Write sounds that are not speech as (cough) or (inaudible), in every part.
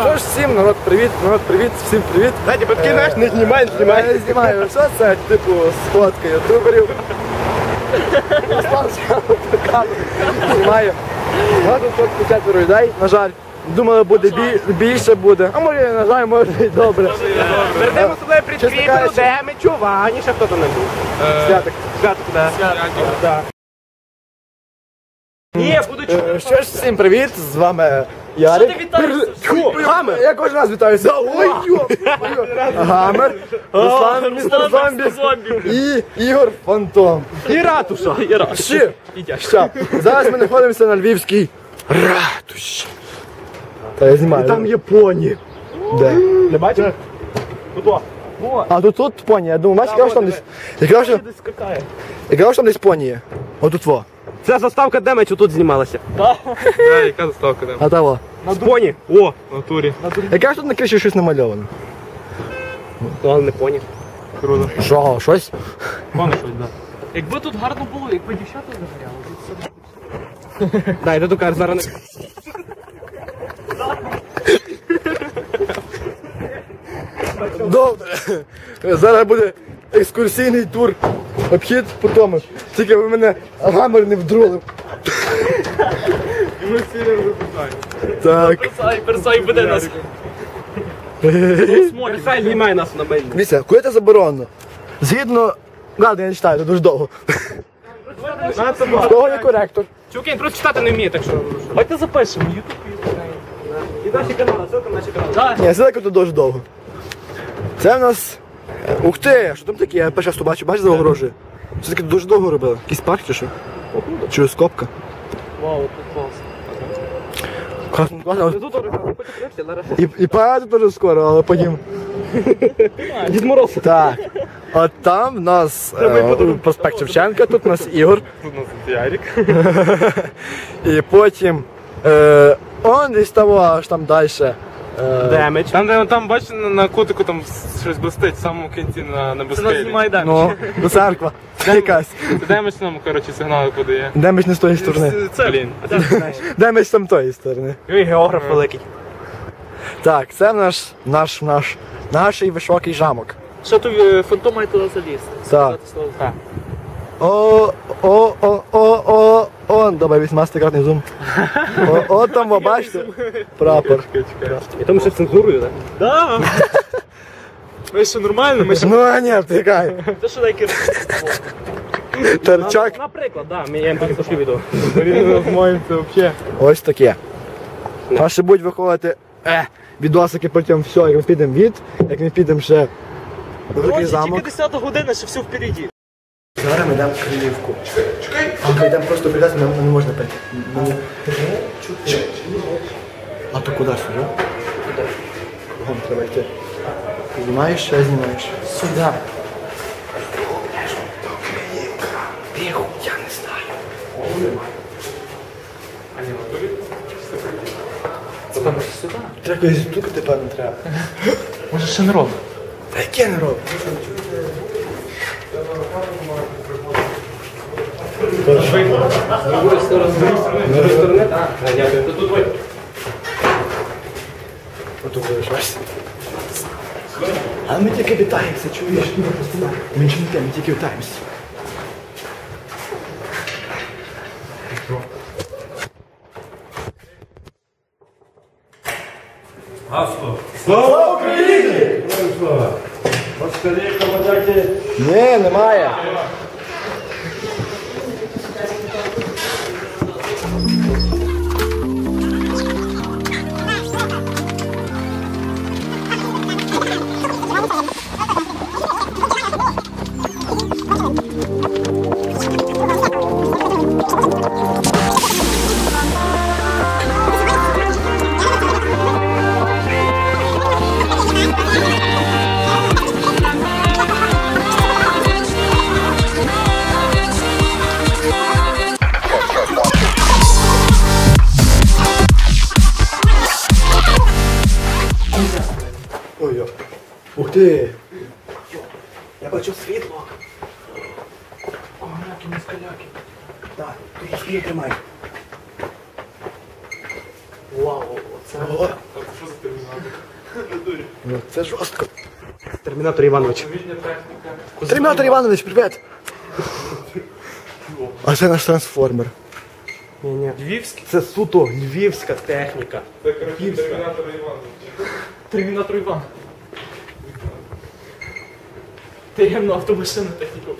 Що ж всім, народ, привіт, народ, привіт, всім привіт. Знаєте, батьки не знімай, не знімай. не знімаю, що це, типу, сфотка ютуберів. Знімаю. Багато фотку четверо людей, на жаль. Думали, буде бі- більше буде. А може, на жаль, може і добре. Передаємо особливо Чесно привіт, кажучи- Демичу, Вані, ще хто там не був. Святик. Свято куди? Так. Ні, буду Е, Що ж, всім привіт, з вами Ярик. Що ти вітаєшся? Тьфу, Гамер. Я кожен раз вітаюся. Ой, йо. Гамер, Руслан, містер Зомбі і Ігор Фантом. І ратуша. І ратуша. Ще. Зараз ми знаходимося на Львівській ратуші. Та я знімаю. Там є поні. Де? Не бачиш? Тут о. А тут тут поні, я думаю, бачиш, яка ж там десь. Яка ж там- Десь поні? Отут во. Це заставка Демичу тут знімалася. Да, яка заставка там? А того. На поні. О, В натурі. Яка ж тут на криші щось намальовано? ну, але не поні. Круто. Що, щось? Пане щось, да. Якби тут гарно було, якби дівчата загоряли, тут Дай, до кар зараз. не- Добре. Зараз буде екскурсійний тур. Обхід по тому. Тільки ви мене гамер не вдрулив. І ми всі не. Так. Персай, персай буде нас. (laughs) Персай знімає нас на мельник. Дивіться, коли це заборонено? Згідно. Ладно, я не читаю, це дуже довго. Того є коректор. Чуваки, він просто читати не вміє, так що. Давайте запишемо, ютуб. І наші канали, ссылка на наші канали. Ні, це так дуже довго. Це в нас. Е, Ух ти! Що там таке? Я перший раз то бачу, бачиш, загорожує. Це таке дуже довго робили. Якийсь парк чи що? Чи скобка? Вау, тут клас. Класно, класно. Тут потім зараз. І, і парад теж скоро, але потім. Дід Мороз. Так. От там в нас (laughs) е, проспект Шевченка, тут у нас Ігор. Тут у нас Ярик. (laughs) І потім. Е, он десь того, аж там далі. Е, Там, де там, бачиш, на, на котику там щось блистить в самому кінці на, на Це нас знімає далі. ну, до церква. Якась. Демеч нам, коротше, сигнали подає. Демеч не з тої сторони. Це, блін. Демеч там тої сторони. Він географ великий. Так, це наш, наш, наш, наш високий замок. Що тут е, фантом має туди залізти? Так. Сказати слово. О, о, о, о, о, о, давай 18-кратний зум. О, о, там ви бачите? Прапор. І тому ще цензурою, так? Да, (laughs) Ми ще нормально, ми ще... Ну, а ні, втикай. це що таке? Терчак. Наприклад, да, ми- я їм тільки пошлю відео. Розмоємося взагалі. Ось таке. А ще будуть виходити е, відосики потім все, як ми підемо від, як ми підемо ще в великий замок. тільки 10 година, ще все впереді. Зараз ми йдемо в Криївку. А ми йдемо просто прийдати, нам не можна пити. Ну, А то куди сюди? Кругом треба йти. Знімаєш, ще знімаєш. Сюди. Тихо, я не знаю. Треба якось стукати, певно, треба. Може ще не робить. Та яке не робить? Отут залишайся. А ми тільки вітаємося, чуєш? Ми нічого не те, ми тільки вітаємося. Так, тут світло тримай. Вау, ну це жорстко. Термінатор Іванович. Термінатор Іванович, привіт! А це наш трансформер. Ні, ні. Львівський? Це суто львівська техніка. Це коротше термінатор Іванович. Термінатор Іван. Таємну автобусину техніку.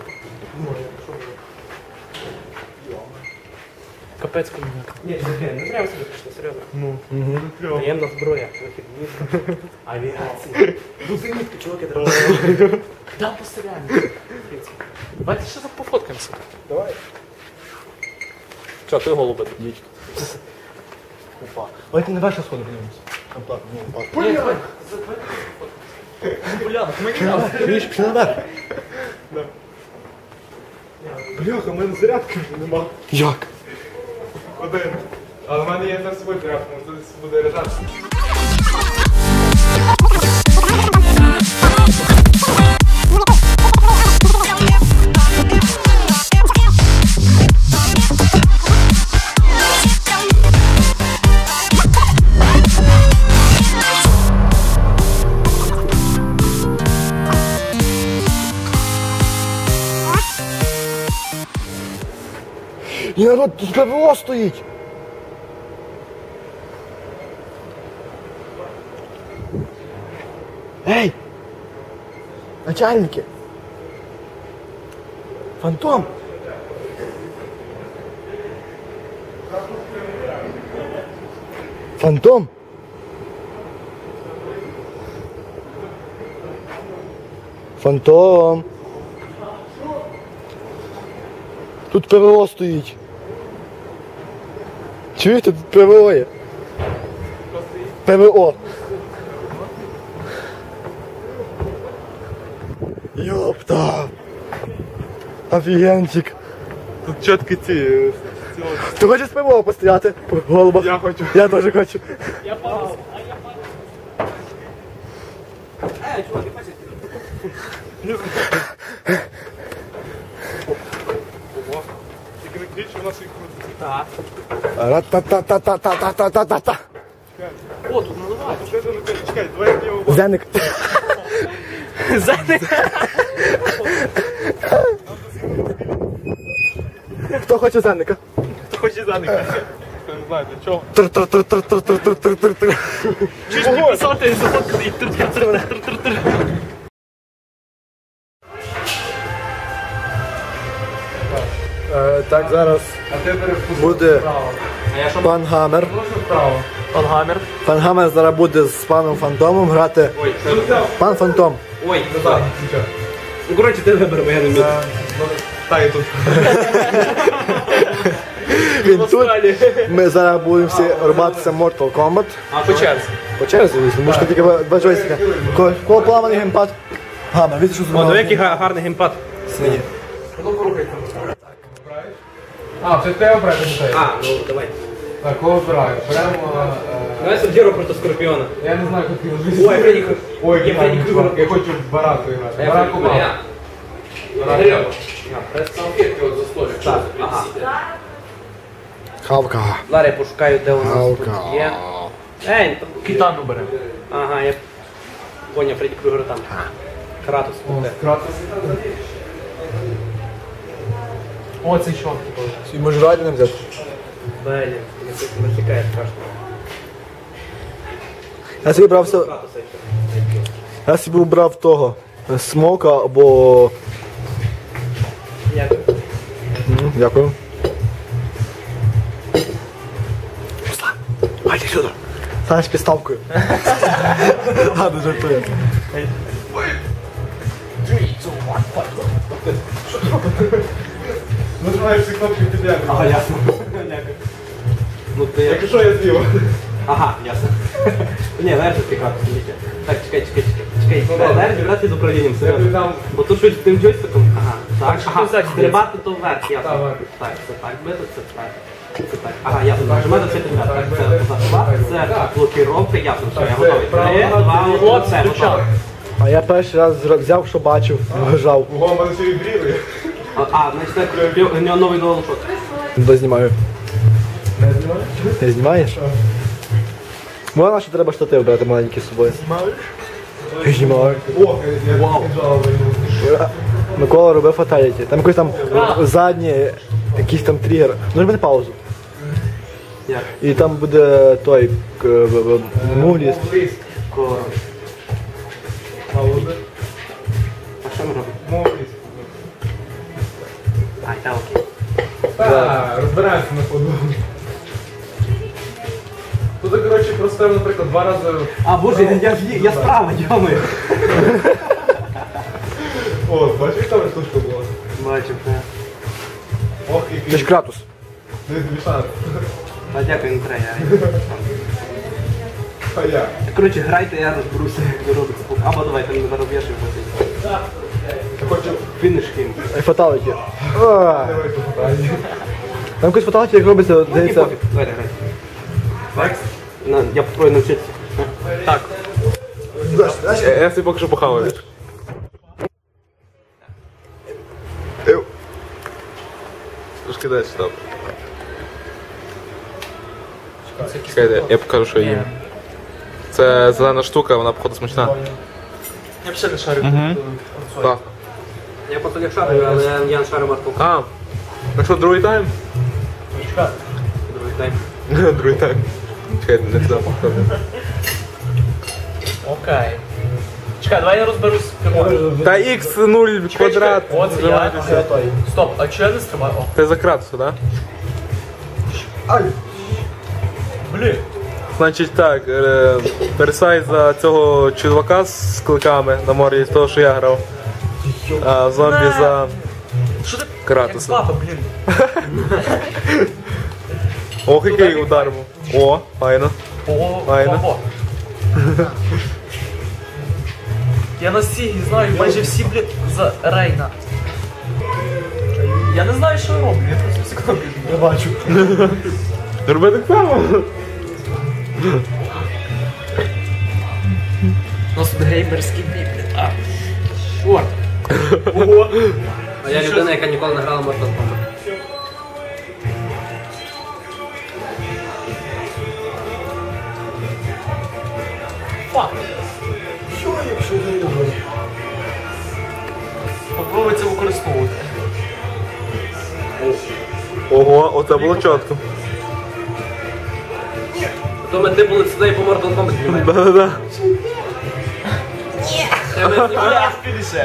Капець комуняка. Ні, таке, не треба собі пішло, серйозно. Ну, Таємна зброя, вихід авіація. Бузинітки, чуваки, треба. Да, постріляємо. Давайте ще пофоткаємося. Давай. Що, ти голуби дідько. Опа. Давайте на ваші сходи подивимося. Так, ну, так. Бляха, ми не Річ, пішли наверх. Бляха, в мене зарядки нема. Як? години. Але в мене є зараз вибір, тому що буде режат. І народ, тут ПВО стоїть. Ей! Начальники! Фантом! Фантом! Фантом! Тут ПВО стоїть. Чуєте, тут ПВО є. ПВО. Йопта. Офігенчик. Тут чіткі ці. е. Ти хочеш ПВО постріляти? По голубах? Я хочу. Я теж хочу. Я парус. А я Ого. Тільки не у нас їх крутить. Так. Ра-та-та-та-та-та-та-та-та. О, тут наливай. Чекай, давай я його Зеник. Хто хоче зеника? Хто хоче заника? Я не знаю, для чого. Тр-тр-тр-тр-тр-тр-тр-тр. Чуєш, не писати і зафоткати, і тр-тр-тр-тр-тр-тр. Е, Так, зараз буде я пан Гамер. Пан Гамер. Пан Гамер зараз буде з паном Фантомом грати. Ой. Пан Фантом. Ой, Ну так, ну коротше, ти вибери, бо я не вмію. Та і тут. (laughs) Він тут. Ми зараз будемо всі рубатися Mortal Kombat. А по черзі. По черзі, тому що тільки два джойстика. Ко- Кого поламаний геймпад? Гамер, видиш, що О, зробив? диви, який га- гарний геймпад. Сині. А, це треба брати дітей. А, ну давай. Так, кого обираю? Беремо. Давай Субдіро проти Скорпіона. Я не знаю, як його Ой, Фредді Ой, я Фредді Крюгер. Я хочу в бараку грати. Я Бараку Фредді мав. Крюгер. Так, ага. Хавка. Зараз я пошукаю, де у нас Галка. тут є. Ей, там- Кітану бере. Ага, я поняв, Фредді Крюгер там. Кратос буде. Кратос. Оце що? Може радіо не взяти? Далі, не тікає страшно. Я собі брав все- Я собі обрав того е, смока або. Дякую. М, Дякую. Пішла. сюди. Стань з підставкою. (laughs) Ладно, жартую. Нажимаєш всі кнопки підряд. Ага, ясно. Дякую. Ну ти... Якщо я зліва. Ага, ясно. Ні, знаєш, що ти Кратос, нічого. Так, чекай, чекай, чекай. Чекай, Ну, ладно. знаєш, грати з управлінням, Я серйозно. дам. Бо тут щось тим джойстиком. Ага, так, що ага, ти стрибати то вверх, ясно. Так, вверх. Так, це так бити, це так. Це так. Ага, ясно. Нажимати це підряд. Так, це бити, захват, так, це так. блокіровка, ясно, все, я це готовий. право, Три, два, От, один, все, включав. готовий. А я перший раз зра- взяв, що бачив, вважав. Ого, мене ще і. А, значит, так, е, у е, него новый ноутбук. Да, знімаю. Не знімаєш? Ти знімаєш? что що треба штатив брати маленький с собой. Снимаешь? Знімаю. О, вау. Микола робив фаталіті. Там якийсь там задній, якийсь там тригер. Ну, робити паузу. І там буде той мугліст. Пауза. Так, розбираємося на ходу. Тут, коротше, просто, наприклад, два рази. А, боже, я, я, ж- я справа, йоми. О, бачиш, там штучка була. Бачив, так. Ох, Це ж кратус. Не змішати. А дякую, не треба. я- (laughs) А я. Коротше, грайте, я розберуся, як ви робите. Або давай, там не зароб'єш і потім. Я хочу. Фініш ким. Фаталіті. Давай попитання. Там якось фаталіті, як робиться, здається. пофіг, давай. На, я попробую навчитися. Так. Я собі поки що похаваю. Трошки далі там. Чекайте, я покажу, що їм. Це зелена штука, вона походу смачна. Я взагалі не шарю. Так. Я просто як шарю, але я не шарю марту. А, а що, другий тайм? Другий тайм. (laughs) Другий тайм. Чекайте, не покажу. Окей. Чекай, давай я розберусь з прямою. Та х 0 квадрат. От я. Стоп, а чого я не стрибаю? О, Ти закратився, так? блін. Значить так, е, пересай за цього чувака з кликами на морі з того, що я грав. А зомбі за Що ти? Кратуса. Як папа, блін. Ох, який удар був. О, файно. Ого, Файно. ого. Я на Сігі знаю майже всі, блін, за Рейна. Я не знаю, що я роблю, я просто всі кнопки. Я бачу. Роби так само. У нас тут геймерський бій, блін. А, чорт. А я людина, яка ніколи не грала в Mortal Kombat. Фак. Попробуй це використовувати. Ого, оце було чітко. То ми ти були сюди і по Mortal Kombat знімаємо. Да-да-да.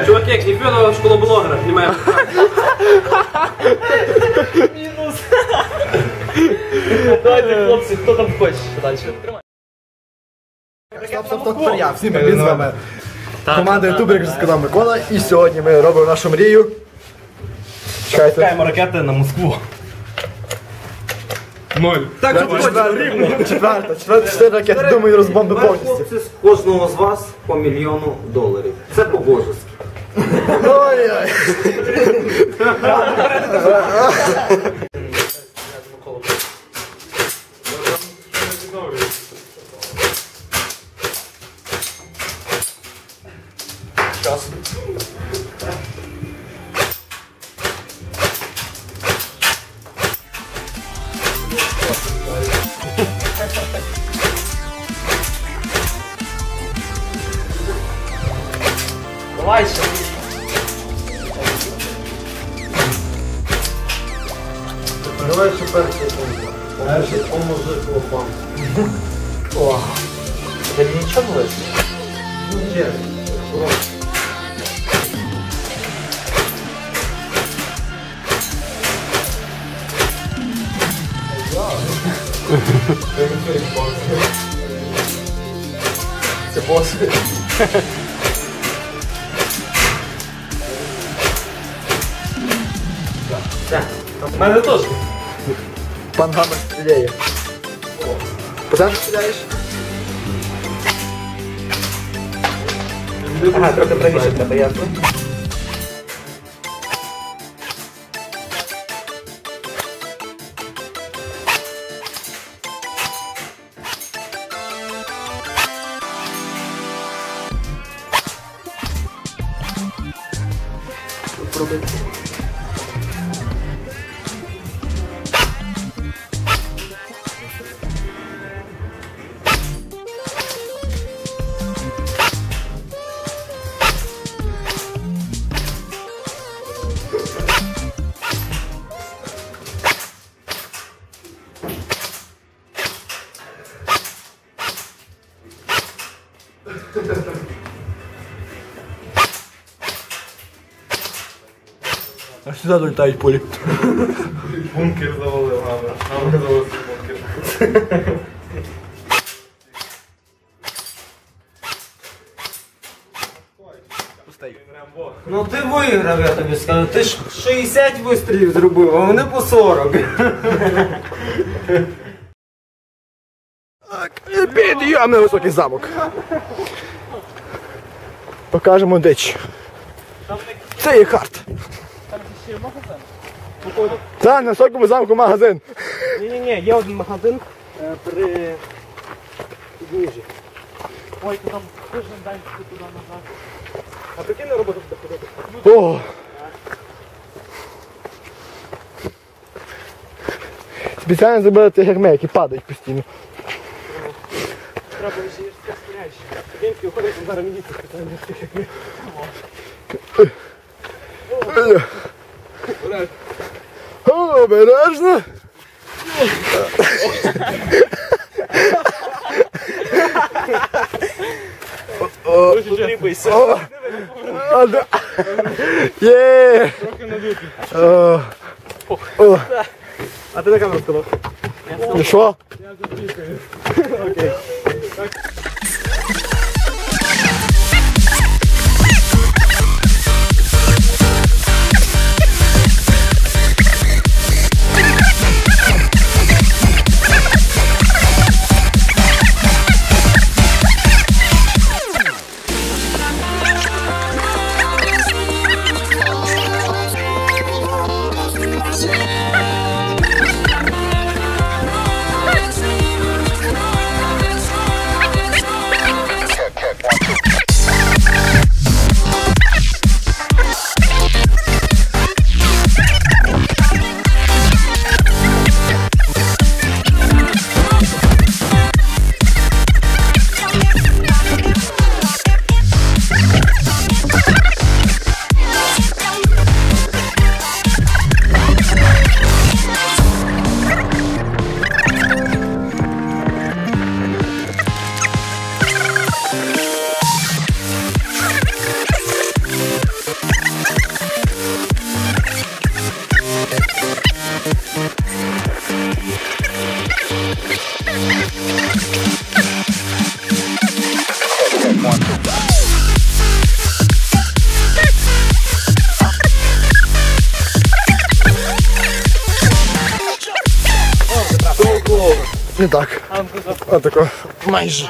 Чуваки, як Ніфіонова школа блогера, знімаємо. Мінус. Давайте, хлопці, хто там хоче далі? Стоп, стоп, стоп, тепер я. Всім привіт з вами. Команда ютуберів, як вже сказав Микола. І сьогодні ми робимо нашу мрію. Чекайте. Чекаємо ракети на Москву. Ноль. Так, Четверта, четверта, четверта, чотири ракети, думаю, розбомби повністю. Хлопці, з кожного з вас по мільйону доларів. Це по-божески. Ой-ой. Давай Це бос. У мене теж. Пан Гамер стріляє. Позаду стріляєш? Ага, трохи правіше треба, ясно. Сюди долітають полі. Бункер завалив, гавер. Гавер завалив бункер. Ну ти виграв, я тобі скажу. Ти ж 60 вистрілів зробив, а вони по 40. Підйом на високий замок. Покажемо деч. Це є харт. Там на високому замку магазин. Ні-ні-ні, є один магазин е, при підніжжі. Ой, ти там кожен день туди назад. А прикинь на роботу туди ходити? О. Спеціально зробили ті герме, які падають постійно. Треба ще є таке спряче. Прикинь, ходить, зараз міліція спеціально з тих, як ми. Обережно. Потрібайся. О, а, да. Є. О. О. А ти на камеру сказав? Ну що? Не так. А тако. Майже.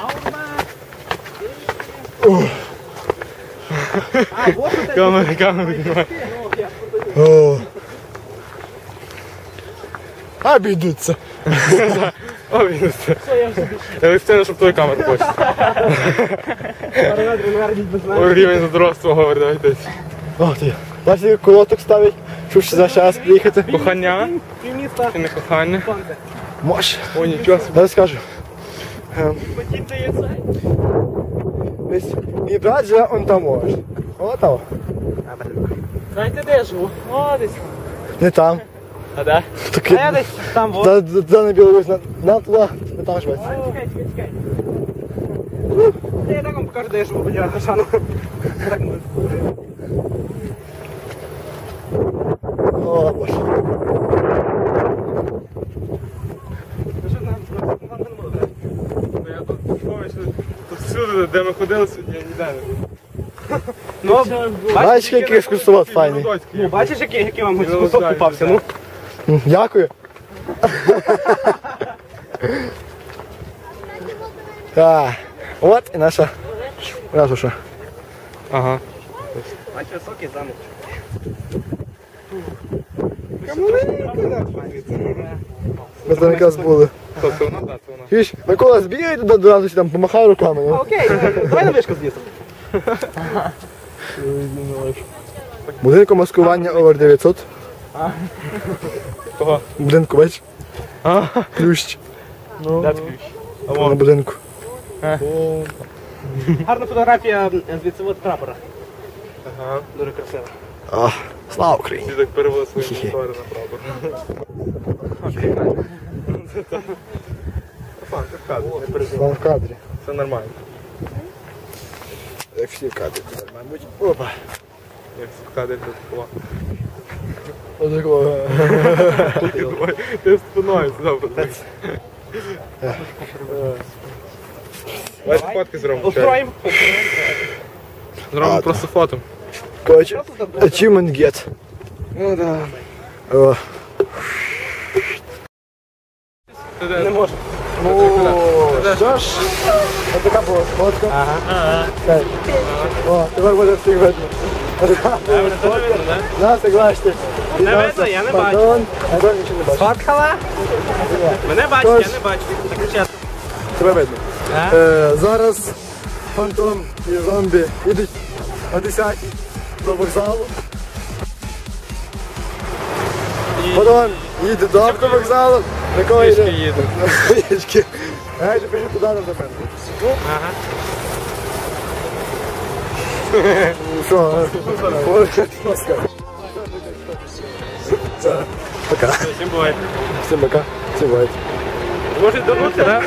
Камери, камери, знімай. О. Обійдуться. О. Я встигну, щоб твою камеру хочеш. Рівень задротства говорить, давайте. О, ти. Бачите, колоток ставить, щоб ще за час приїхати. Кохання чи не кохання? Може. О, нічого собі. Зараз скажу. Ем, Ось, мій брат живе он там ось. О, там. Знаєте, де я живу? О, десь. Не там. А де? Таки, А я десь там, во. да, да, да, на Білорусь, на, на туди, не там живеться. Чекай, чекай, чекай. Я (laughs) так вам покажу, де я живу, поділа Хашану. Так, ну. О, боже. Де ми ходили сьогодні, я ніде не був. (laughs) Ну, Бачиш, який екскурсовод файний. ну, бачиш, який, який вам кусок так, ну? М, Дякую. (laughs) Так, от і наша ратуша. Ага. Бачиш, високий замок. Ми там якраз були. Хто це вона? Так, це вона. Чуєш, Микола, збігай туди до ратуші, там помахай руками. Ну. Окей, давай на вишку з'їздимо. Будинку маскування овер 900. Кого? Будинку, бач? А, Плющ де ключ? А на будинку. Гарна фотографія звідси от прапора. Ага. Дуже красива. А, слава Україні. Всі так перевели свої (laughs) мотори на прапор. Руслан, ти в кадрі, не переживай. Вам в кадрі. Все нормально. Як всі кадрі, мабуть. Опа. Як кадр тут була. Отакого. Ти спиною сюди подивись. Давайте фотки зробимо. Устроїмо. Зробимо просто фото. Коротше, achievement get. Ну да. О. Не можу. Ну, що ж, ось така була фотка. Ага. Так. О, тепер буде всіх видно. Отака була Тебе да? На, согласен. Не видно, я не бачу. Антон, Антон нічого не бачить. Фоткала? Мене бачить, я не бачу. Так чесно. Тебе видно. Е, зараз фантом і зомбі йдуть о 10 до вокзалу. Потім їде до автовокзалу. На кого Пішки йде? їду. Пішки. А я пишу туди на мене. Ага. Ну що, що скажеш? Пока. Всім буває. Всім пока. Всім бувайте. Може донути, да?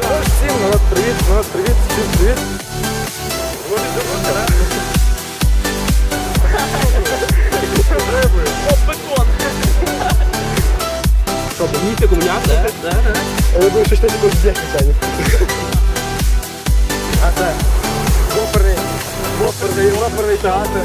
Тож Всім народ привіт, народ привіт, всім привіт. Що, помніться комуняк? Да, да, да. Я думаю, що щось такое здесь Саня. А це оперний, оперний, оперний театр.